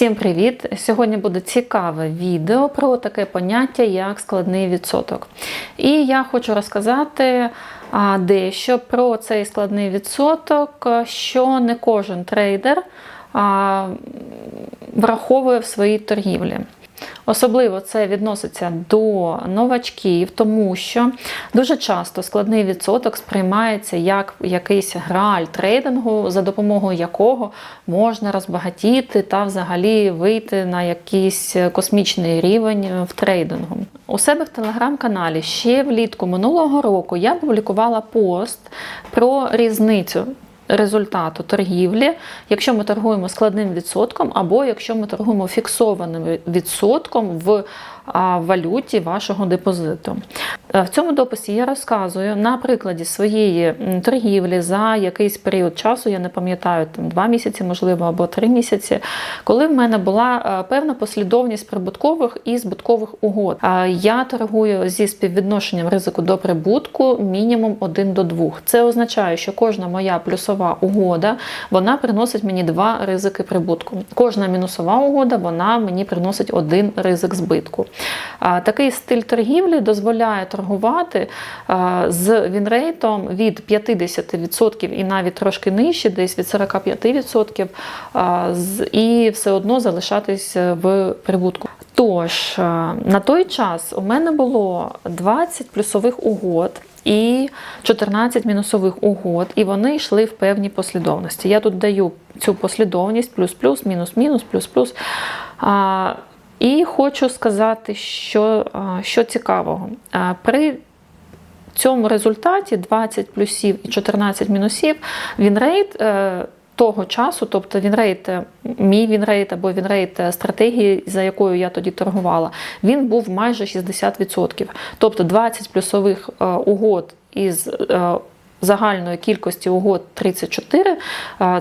Всім привіт! Сьогодні буде цікаве відео про таке поняття, як складний відсоток. І я хочу розказати дещо про цей складний відсоток, що не кожен трейдер враховує в своїй торгівлі. Особливо це відноситься до новачків, тому що дуже часто складний відсоток сприймається як якийсь граль трейдингу, за допомогою якого можна розбагатіти та взагалі вийти на якийсь космічний рівень в трейдингу. У себе в телеграм-каналі ще влітку минулого року я публікувала пост про різницю результату торгівлі, якщо ми торгуємо складним відсотком, або якщо ми торгуємо фіксованим відсотком в валюті вашого депозиту. Е, в цьому дописі я розказую на прикладі своєї торгівлі за якийсь період часу, я не пам'ятаю, там два місяці, можливо, або три місяці, коли в мене була е, певна послідовність прибуткових і збуткових угод. Я торгую зі співвідношенням ризику до прибутку мінімум 1 до 2. Це означає, що кожна моя плюсова угода вона приносить мені два ризики прибутку. Кожна мінусова угода вона мені приносить один ризик збитку. Такий стиль торгівлі дозволяє торгувати з вінрейтом від 50% і навіть трошки нижче, десь від 45%, і все одно залишатись в прибутку. Тож, на той час у мене було 20 плюсових угод. І 14 мінусових угод, і вони йшли в певній послідовності. Я тут даю цю послідовність: плюс-плюс, мінус-мінус, плюс-плюс. І хочу сказати, що що цікавого. При цьому результаті 20 плюсів і 14 мінусів вінрейт е, того часу, тобто вінрейт, е, мій вінрейт або вінрейт е, стратегії, за якою я тоді торгувала, він був майже 60%. Тобто 20 плюсових угод із загальної кількості угод 34,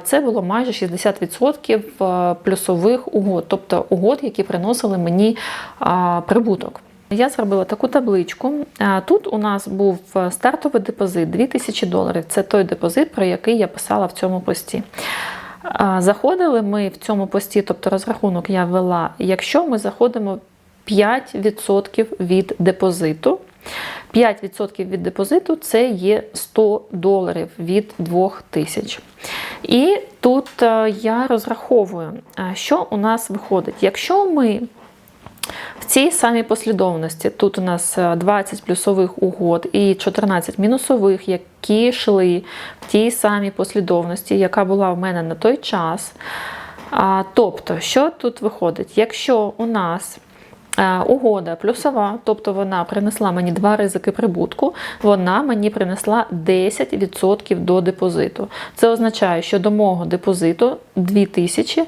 це було майже 60% плюсових угод, тобто угод, які приносили мені прибуток. Я зробила таку табличку. Тут у нас був стартовий депозит 2000 доларів. Це той депозит, про який я писала в цьому пості. Заходили ми в цьому пості, тобто розрахунок я ввела, якщо ми заходимо 5% від депозиту. 5% від депозиту це є 100 доларів від 2000. І тут е, я розраховую, е, що у нас виходить. Якщо ми в цій самій послідовності, тут у нас 20 е, плюсових угод і 14 мінусових, які йшли в тій самій послідовності, яка була в мене на той час. Тобто, що тут виходить? Якщо у нас угода плюсова, тобто вона принесла мені два ризики прибутку, вона мені принесла 10% до депозиту. Це означає, що до мого депозиту 2000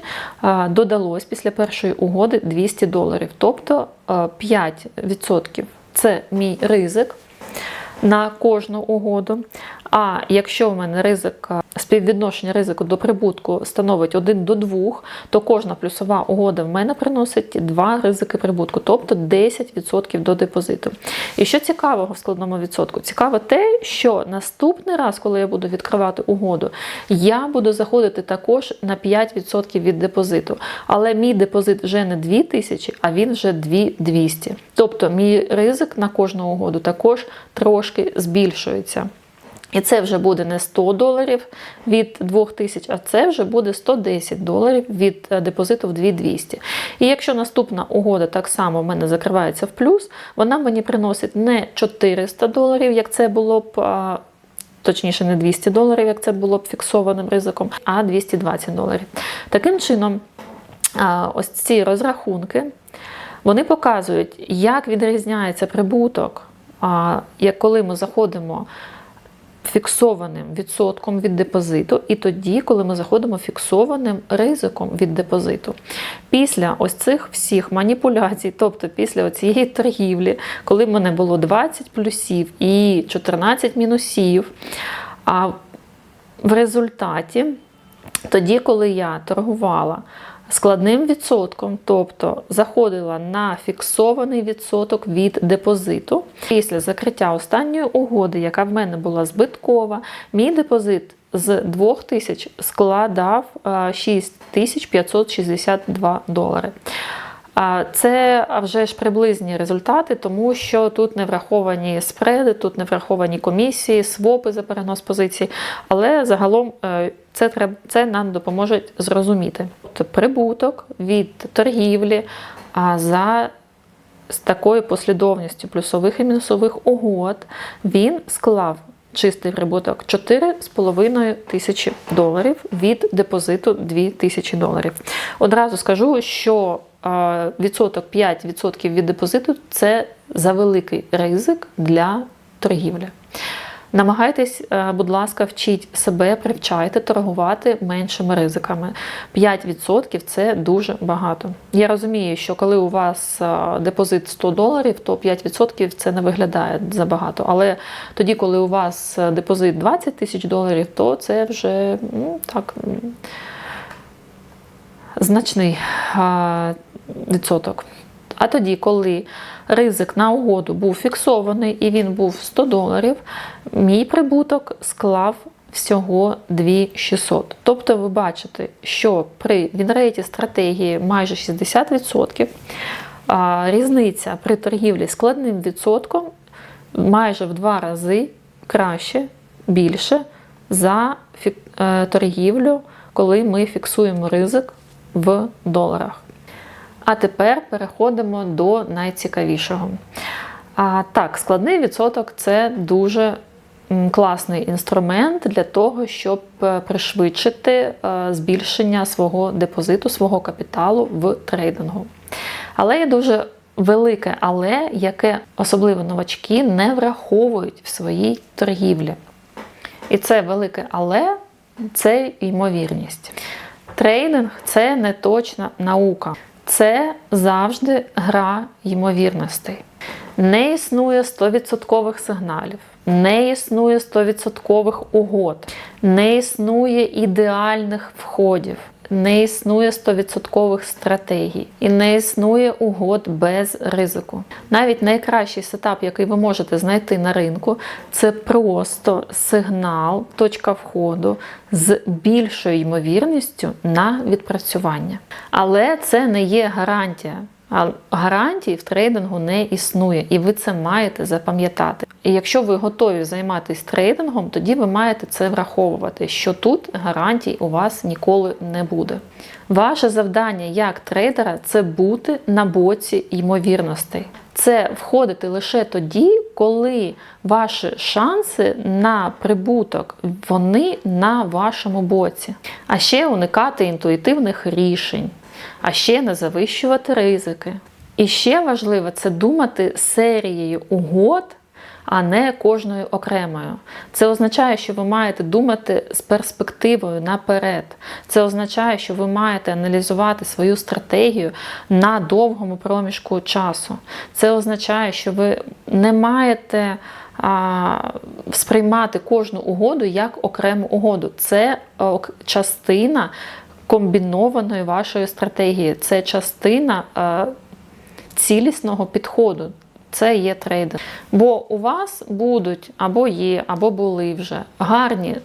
е, додалось після першої угоди 200 доларів. Тобто 5% е, це мій ризик на кожну угоду. А якщо в мене ризик, співвідношення ризику до прибутку становить 1 до 2, то кожна плюсова угода в мене приносить 2 ризики прибутку, тобто 10% до депозиту. І що цікавого в складному відсотку? Цікаво те, що наступний раз, коли я буду відкривати угоду, я буду заходити також на 5% від депозиту. Але мій депозит вже не 2000, а він вже 2200. Тобто мій ризик на кожну угоду також трошки збільшується. І це вже буде не 100 доларів від 2000, а це вже буде 110 доларів від е, депозиту в 2200. І якщо наступна угода так само в мене закривається в плюс, вона мені приносить не 400 доларів, як це було б. Точніше, не 200 доларів, як це було б фіксованим ризиком, а 220 доларів. Таким чином, ось ці розрахунки вони показують, як відрізняється прибуток, як коли ми заходимо фіксованим відсотком від депозиту, і тоді, коли ми заходимо фіксованим ризиком від депозиту. Після ось цих всіх маніпуляцій, тобто після цієї торгівлі, коли в мене було 20 плюсів і 14 мінусів, а в результаті, тоді, коли я торгувала складним відсотком, тобто заходила на фіксований відсоток від депозиту. Після закриття останньої угоди, яка в мене була збиткова, мій депозит з 2000 складав е, 6562 долари. Це вже ж приблизні результати, тому що тут не враховані спреди, тут не враховані комісії, свопи за перенос позицій. Але загалом е, це це нам допоможе зрозуміти. Прибуток від торгівлі за з такою послідовністю плюсових і мінусових угод він склав чистий прибуток 4,5 тисячі доларів від депозиту 2 тисячі доларів. Одразу скажу, що відсоток 5% від депозиту це за великий ризик для торгівлі. Намагайтесь, е, будь ласка, вчіть себе, привчайте торгувати меншими ризиками. 5% це дуже багато. Я розумію, що коли у вас е, депозит 100 доларів, то 5% це не виглядає забагато. Але тоді, коли у вас е, депозит 20 тисяч доларів, то це вже ну, так значний відсоток. А тоді, коли ризик на угоду був фіксований і він був 100 доларів, мій прибуток склав всього 2600. Тобто ви бачите, що при вінрейті стратегії майже 60%, різниця при торгівлі складним відсотком майже в два рази краще, більше за е, торгівлю, коли ми фіксуємо ризик в доларах. А тепер переходимо до найцікавішого. А, Так, складний відсоток це дуже класний інструмент для того, щоб е, пришвидшити е, збільшення свого депозиту, свого капіталу в трейдингу. Але є дуже велике але, яке особливо новачки не враховують в своїй торгівлі. І це велике але це ймовірність. Трейдинг це не точна наука. Це завжди гра ймовірностей. Не існує 100% сигналів, не існує 100% угод, не існує ідеальних входів не існує 100% стратегій і не існує угод без ризику. Навіть найкращий сетап, який ви можете знайти на ринку, це просто сигнал, точка входу з більшою ймовірністю на відпрацювання. Але це не є гарантія. А гарантій в трейдингу не існує, і ви це маєте запам'ятати. І якщо ви готові займатися трейдингом, тоді ви маєте це враховувати, що тут гарантій у вас ніколи не буде. Ваше завдання як трейдера це бути на боці ймовірностей. Це входити лише тоді, коли ваші шанси на прибуток вони на вашому боці. А ще уникати інтуїтивних рішень а ще не завищувати ризики. І ще важливо це думати серією угод, а не кожною окремою. Це означає, що ви маєте думати з перспективою наперед. Це означає, що ви маєте аналізувати свою стратегію на довгому проміжку часу. Це означає, що ви не маєте. Сприймати кожну угоду як окрему угоду. Це частина комбінованої вашої стратегії. Це частина е, цілісного підходу. Це є трейдер. Бо у вас будуть або є, або були вже гарні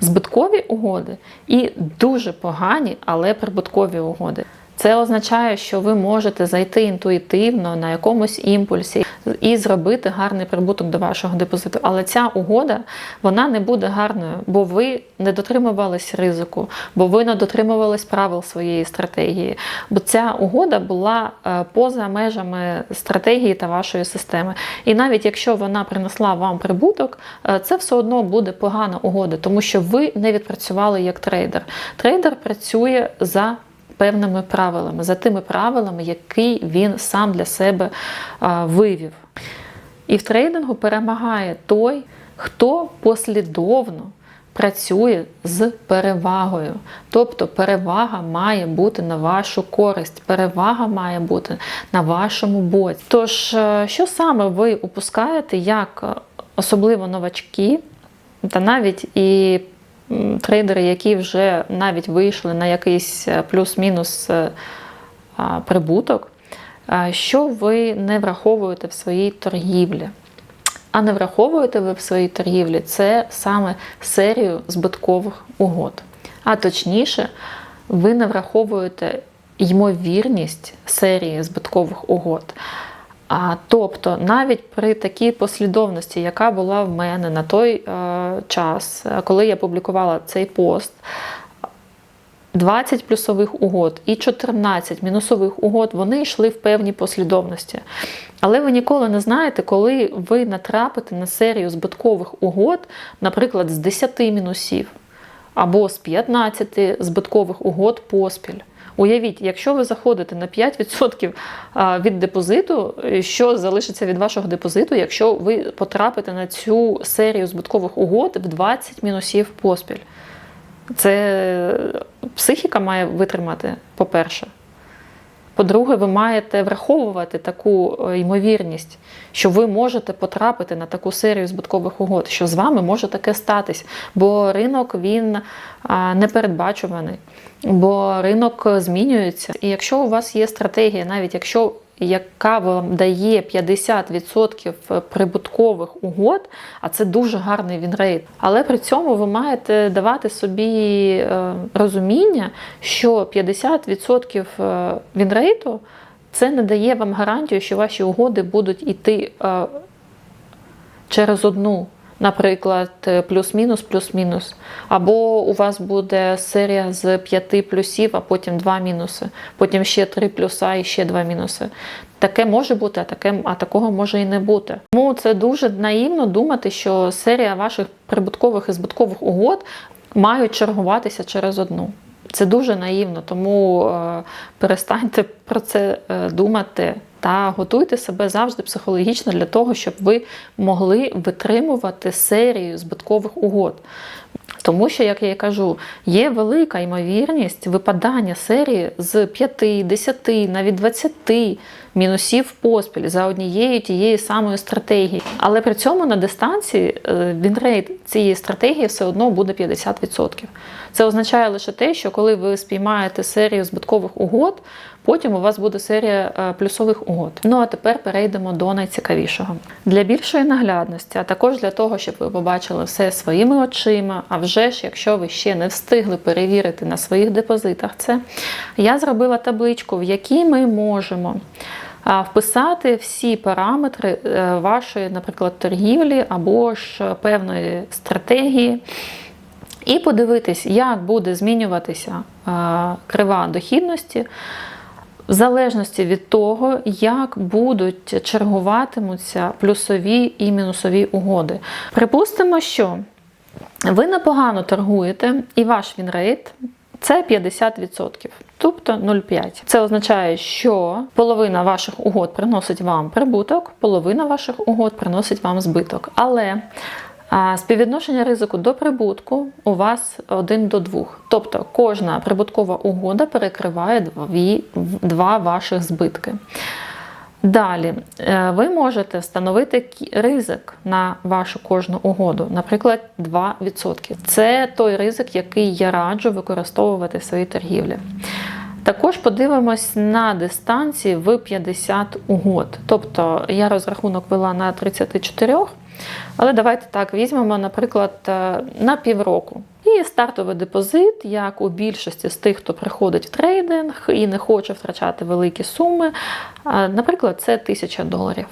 збиткові угоди і дуже погані, але прибуткові угоди. Це означає, що ви можете зайти інтуїтивно на якомусь імпульсі і зробити гарний прибуток до вашого депозиту. Але ця угода вона не буде гарною, бо ви не дотримувались ризику, бо ви не дотримувались правил своєї стратегії. Бо ця угода була е, поза межами стратегії та вашої системи. І навіть якщо вона принесла вам прибуток, е, це все одно буде погана угода, тому що ви не відпрацювали як трейдер. Трейдер працює за певними правилами, за тими правилами, які він сам для себе вивів. І в трейдингу перемагає той, хто послідовно працює з перевагою. Тобто перевага має бути на вашу користь, перевага має бути на вашому боці. Тож, е, що саме ви упускаєте, як е, особливо новачки, та навіть і трейдери, які вже навіть вийшли на якийсь е, плюс-мінус е, прибуток, що ви не враховуєте в своїй торгівлі. а не враховуєте ви в своїй торгівлі, це саме серію збиткових угод. А точніше, ви не враховуєте ймовірність серії збиткових угод. Тобто, навіть при такій послідовності, яка була в мене на той е, час, е, коли я публікувала цей пост, 20 плюсових угод і 14 мінусових угод, вони йшли в певній послідовності. Але ви ніколи не знаєте, коли ви натрапите на серію збиткових угод, наприклад, з 10 мінусів або з 15 збиткових угод поспіль. Уявіть, якщо ви заходите на 5% від депозиту, що залишиться від вашого депозиту, якщо ви потрапите на цю серію збиткових угод в 20 мінусів поспіль. Це психіка має витримати, по-перше. По-друге, ви маєте враховувати таку е, ймовірність, що ви можете потрапити на таку серію збуткових угод, що з вами може таке статись, бо ринок він непередбачуваний, бо ринок змінюється. І якщо у вас є стратегія, навіть якщо яка вам дає 50% прибуткових угод, а це дуже гарний вінрейт. Але при цьому ви маєте давати собі е, розуміння, що 50% е, вінрейту це не дає вам гарантію, що ваші угоди будуть йти е, через одну наприклад, плюс-мінус, плюс-мінус. Або у вас буде серія з п'яти плюсів, а потім два мінуси, потім ще три плюса і ще два мінуси. Таке може бути, а таке, а такого може і не бути. Тому це дуже наївно думати, що серія ваших прибуткових і збуткових угод мають чергуватися через одну. Це дуже наївно, тому е, перестаньте про це е, думати та готуйте себе завжди психологічно для того, щоб ви могли витримувати серію збиткових угод. Тому що, як я і кажу, є велика ймовірність випадання серії з 5, 10, навіть 20 мінусів поспіль за однією тією самою стратегією. Але при цьому на дистанції е, вінрейт цієї стратегії все одно буде 50%. Це означає лише те, що коли ви спіймаєте серію збиткових угод, потім у вас буде серія е, плюсових угод. Ну а тепер перейдемо до найцікавішого. Для більшої наглядності, а також для того, щоб ви побачили все своїми очима. А вже ж, якщо ви ще не встигли перевірити на своїх депозитах це, я зробила табличку, в якій ми можемо вписати всі параметри е, вашої, наприклад, торгівлі або ж певної стратегії. І подивитись, як буде змінюватися крива дохідності, в залежності від того, як будуть чергуватимуться плюсові і мінусові угоди. Припустимо, що ви непогано торгуєте, і ваш вінрейт це 50%, тобто 0,5. Це означає, що половина ваших угод приносить вам прибуток, половина ваших угод приносить вам збиток. Але Співвідношення ризику до прибутку у вас один до двох. Тобто кожна прибуткова угода перекриває два ваших збитки. Далі, е, ви можете встановити ризик на вашу кожну угоду, наприклад, 2%. Це той ризик, який я раджу використовувати в своїй торгівлі. Також подивимось на дистанції в 50 угод. Тобто я розрахунок вела на 34, але давайте так візьмемо, наприклад, е, на півроку. І стартовий депозит, як у більшості з тих, хто приходить в трейдинг і не хоче втрачати великі суми, е, наприклад, це 1000 доларів.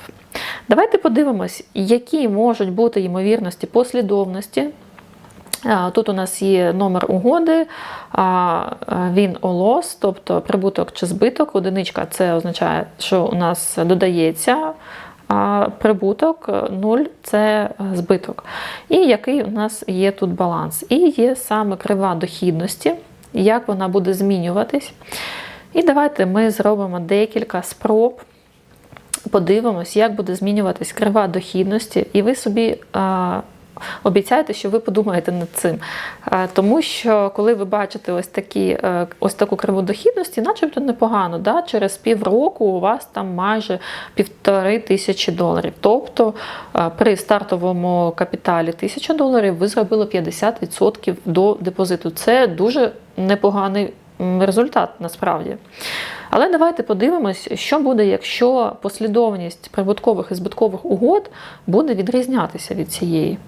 Давайте подивимось, які можуть бути ймовірності послідовності. Тут у нас є номер угоди, він олос, тобто прибуток чи збиток. Одиничка це означає, що у нас додається а прибуток 0 це збиток. І який у нас є тут баланс. І є саме крива дохідності, як вона буде змінюватись. І давайте ми зробимо декілька спроб. Подивимось, як буде змінюватись крива дохідності, і ви собі Обіцяйте, що ви подумаєте над цим. Тому що, коли ви бачите ось такі, е, ось таку криву дохідності, начебто непогано. Да? Через півроку у вас там майже півтори тисячі доларів. Тобто е, при стартовому капіталі тисяча доларів ви зробили 50% до депозиту. Це дуже непоганий результат насправді. Але давайте подивимось, що буде, якщо послідовність прибуткових і збиткових угод буде відрізнятися від цієї.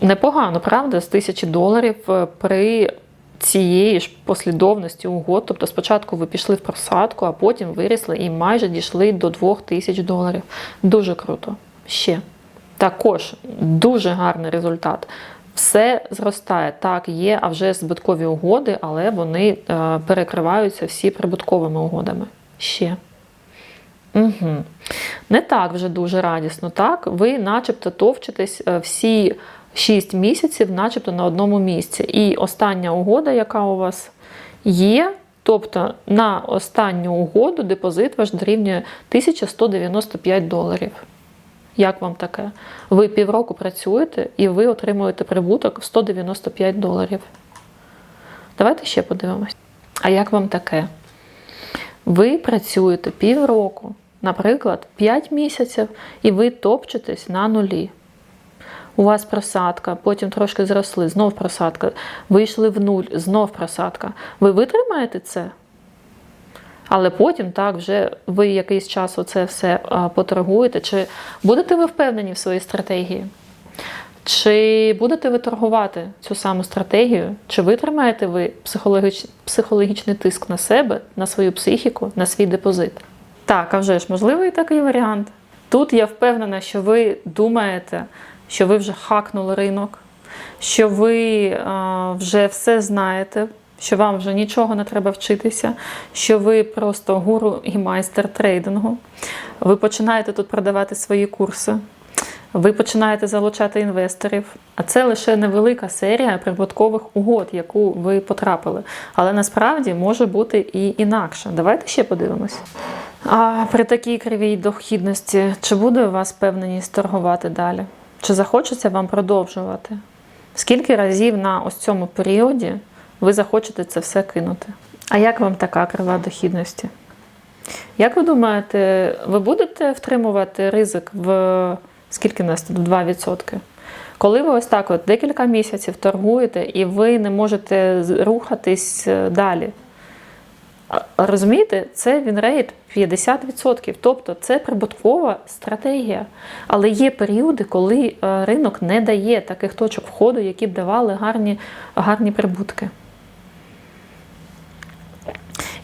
Непогано, правда, з тисячі доларів е, при цієї ж послідовності угод. Тобто спочатку ви пішли в просадку, а потім вирісли і майже дійшли до 2000 доларів. Дуже круто. Ще. Також дуже гарний результат. Все зростає. Так, є, а вже збиткові угоди, але вони е, перекриваються всі прибутковими угодами. Ще. Угу. Не так вже дуже радісно. Так, ви начебто товчитесь е, всі 6 місяців, начебто на одному місці. І остання угода, яка у вас є, тобто на останню угоду депозит ваш дорівнює 1195 доларів. Як вам таке? Ви півроку працюєте і ви отримуєте прибуток в 195 доларів. Давайте ще подивимось. А як вам таке? Ви працюєте півроку, наприклад, 5 місяців, і ви топчетесь на нулі. У вас просадка, потім трошки зросли, знов просадка. Вийшли в нуль, знов просадка. Ви витримаєте це? Але потім так вже ви якийсь час оце все поторгуєте. Чи будете ви впевнені в своїй стратегії? Чи будете ви торгувати цю саму стратегію? Чи витримаєте ви психологіч... психологічний тиск на себе, на свою психіку, на свій депозит? Так, а вже ж можливий такий варіант. Тут я впевнена, що ви думаєте, що ви вже хакнули ринок, що ви вже все знаєте, що вам вже нічого не треба вчитися, що ви просто гуру і майстер трейдингу. Ви починаєте тут продавати свої курси. Ви починаєте залучати інвесторів, а це лише невелика серія прибуткових угод, яку ви потрапили. Але насправді може бути і інакше. Давайте ще подивимось. А при такій кривій дохідності, чи буде у вас впевненість торгувати далі? Чи захочеться вам продовжувати? Скільки разів на ось цьому періоді ви захочете це все кинути? А як вам така крива дохідності? Як ви думаєте, ви будете втримувати ризик в скільки нас тут 2%? Коли ви ось так от декілька місяців торгуєте і ви не можете рухатись е, далі. Розумієте, це вінрейт 50%. Тобто це прибуткова стратегія. Але є періоди, коли е, ринок не дає таких точок входу, які б давали гарні, гарні прибутки.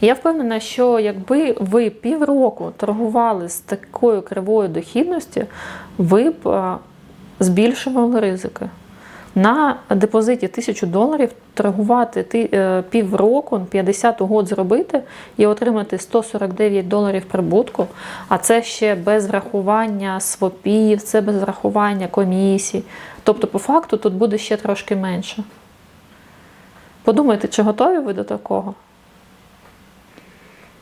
Я впевнена, що якби ви півроку торгували з такою кривою дохідності, ви б збільшували ризики. На депозиті 1000 доларів торгувати ти- е, півроку, 50 угод зробити і отримати 149 доларів прибутку, а це ще без врахування свопів, це без врахування комісій. Тобто, по факту, тут буде ще трошки менше. Подумайте, чи готові ви до такого?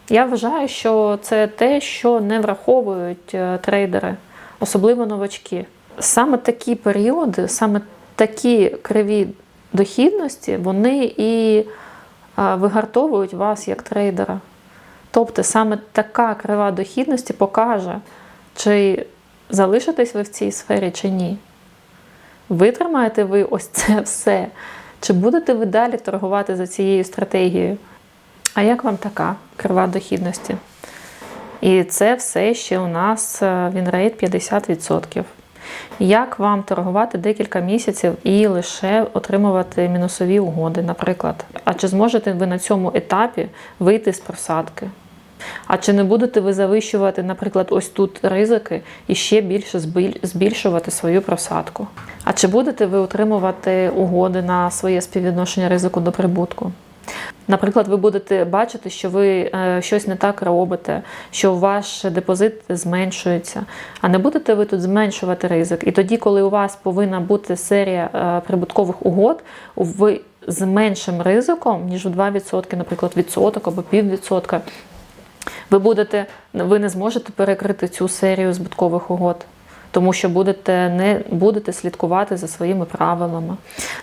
Я вважаю, що це те, що не враховують е, трейдери, особливо новачки. Саме такі періоди, саме такі криві дохідності, вони і вигартовують вас як трейдера. Тобто саме така крива дохідності покаже, чи залишитесь ви в цій сфері, чи ні. Витримаєте ви ось це все, чи будете ви далі торгувати за цією стратегією? А як вам така крива дохідності? І це все ще у нас е, вінрейт 50%. Як вам торгувати декілька місяців і лише отримувати мінусові угоди, наприклад? А чи зможете ви на цьому етапі вийти з просадки? А чи не будете ви завищувати, наприклад, ось тут ризики і ще більше збільшувати свою просадку? А чи будете ви отримувати угоди на своє співвідношення ризику до прибутку? Наприклад, ви будете бачити, що ви е, щось не так робите, що ваш депозит зменшується, а не будете ви тут зменшувати ризик. І тоді, коли у вас повинна бути серія е, прибуткових угод, ви з меншим ризиком, ніж у 2%, наприклад, відсоток або піввідсотка, ви будете, ви не зможете перекрити цю серію збиткових угод. Тому що будете не будете слідкувати за своїми правилами.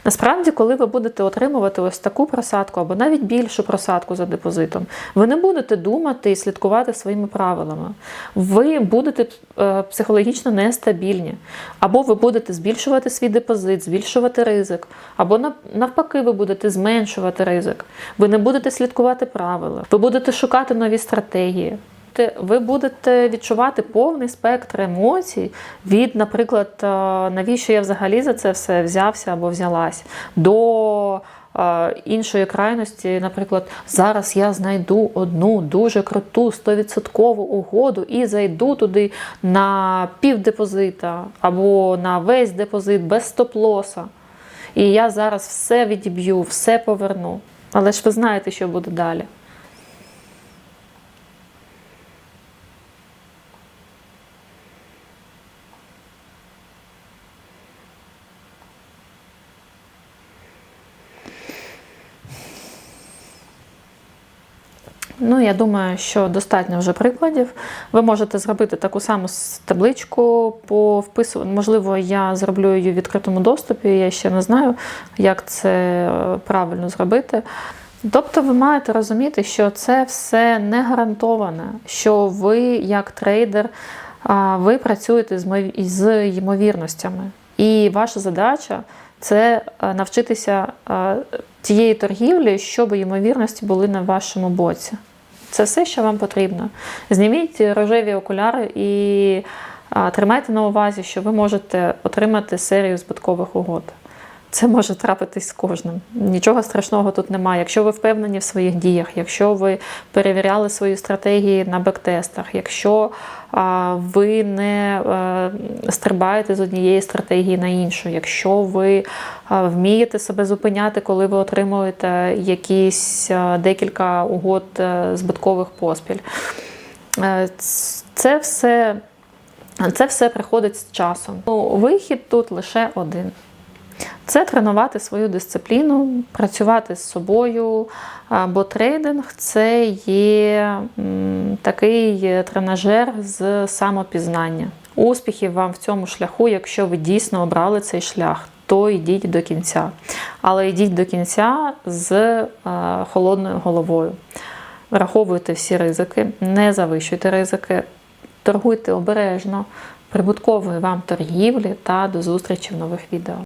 Насправді, коли ви будете отримувати ось таку просадку або навіть більшу просадку за депозитом, ви не будете думати і слідкувати своїми правилами. Ви будете е, психологічно нестабільні, або ви будете збільшувати свій депозит, збільшувати ризик, або навпаки, ви будете зменшувати ризик. Ви не будете слідкувати правила, ви будете шукати нові стратегії. Те- Ви будете відчувати повний спектр емоцій від, наприклад, е, навіщо я взагалі за це все взявся або взялась, до е, іншої крайності, наприклад, зараз я знайду одну дуже круту 100% угоду і зайду туди на півдепозита або на весь депозит без стоп-лоса. І я зараз все відіб'ю, все поверну. Але ж ви знаєте, що буде далі. Ну, я думаю, що достатньо вже прикладів. Ви можете зробити таку саму табличку по впису. Можливо, я зроблю її в відкритому доступі. Я ще не знаю, як це е, правильно зробити. Тобто ви маєте розуміти, що це все не гарантоване, що ви, як трейдер, ви працюєте з мов- ймовірностями. І ваша задача це е, навчитися е, тієї торгівлі, щоб ймовірності були на вашому боці. Це все, що вам потрібно. Зніміть рожеві окуляри і тримайте на увазі, що ви можете отримати серію збиткових угод. Це може трапитись з кожним. Нічого страшного тут немає. Якщо ви впевнені в своїх діях, якщо ви перевіряли свої стратегії на бектестах, якщо а, ви не е, стрибаєте з однієї стратегії на іншу, якщо ви а, вмієте себе зупиняти, коли ви отримуєте якісь а, декілька угод е, збиткових поспіль. Е, ц- Це все, це все приходить з часом. Ну, вихід тут лише один. Це тренувати свою дисципліну, працювати з собою, бо трейдинг це є такий тренажер з самопізнання. Успіхів вам в цьому шляху, якщо ви дійсно обрали цей шлях, то йдіть до кінця. Але йдіть до кінця з е, холодною головою. Враховуйте всі ризики, не завищуйте ризики, торгуйте обережно, прибуткової вам торгівлі та до зустрічі в нових відео.